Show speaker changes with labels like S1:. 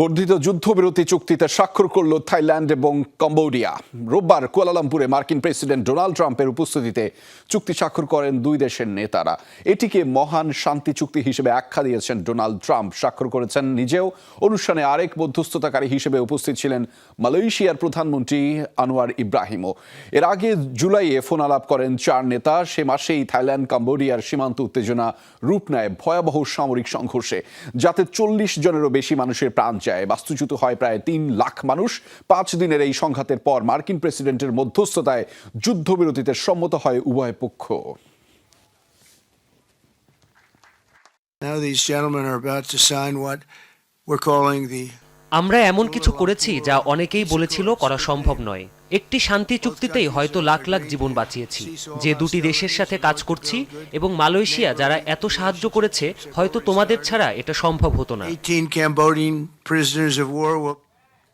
S1: বর্ধিত যুদ্ধবিরতি চুক্তিতে স্বাক্ষর করল থাইল্যান্ড এবং কম্বোডিয়া। রোববার কুয়ালালামপুরে মার্কিন প্রেসিডেন্ট ডোনাল্ড ট্রাম্পের উপস্থিতিতে চুক্তি স্বাক্ষর করেন দুই দেশের নেতারা। এটিকে মহান শান্তি চুক্তি হিসেবে আখ্যা দিয়েছেন ডোনাল্ড ট্রাম্প। স্বাক্ষর করেছেন নিজেও। অনুষ্ঠানে আরেক মধ্যস্থতাকারী হিসেবে উপস্থিত ছিলেন মালয়েশিয়ার প্রধানমন্ত্রী আনোয়ার ইব্রাহিমও। এর আগে জুলাইয়ে ফোন আলাপ করেন চার নেতা। সে মাসেই থাইল্যান্ড, কম্বোডিয়ার সীমান্ত উত্তেজনা রূপ নেয় ভয়াবহ সামরিক সংঘর্ষে, যাতে চল্লিশ জনেরও বেশি মানুষের প্রাণ যায় বাস্তুচ্যুত হয় প্রায় তিন লাখ মানুষ। পাঁচ দিনের এই সংঘাতের পর মার্কিন প্রেসিডেন্টের মধ্যস্থতায় যুদ্ধবিরতিতে সম্মত হয় উভয় পক্ষ।
S2: Now these gentlemen are about to sign what we're calling the
S3: আমরা এমন কিছু করেছি যা অনেকেই বলেছিল করা সম্ভব নয়। একটি শান্তি চুক্তিতেই হয়তো লাখ লাখ জীবন বাঁচিয়েছি। যে দুটি দেশের সাথে কাজ করছি এবং মালয়েশিয়া যারা এত সাহায্য করেছে, হয়তো তোমাদের ছাড়া এটা সম্ভব হতো না।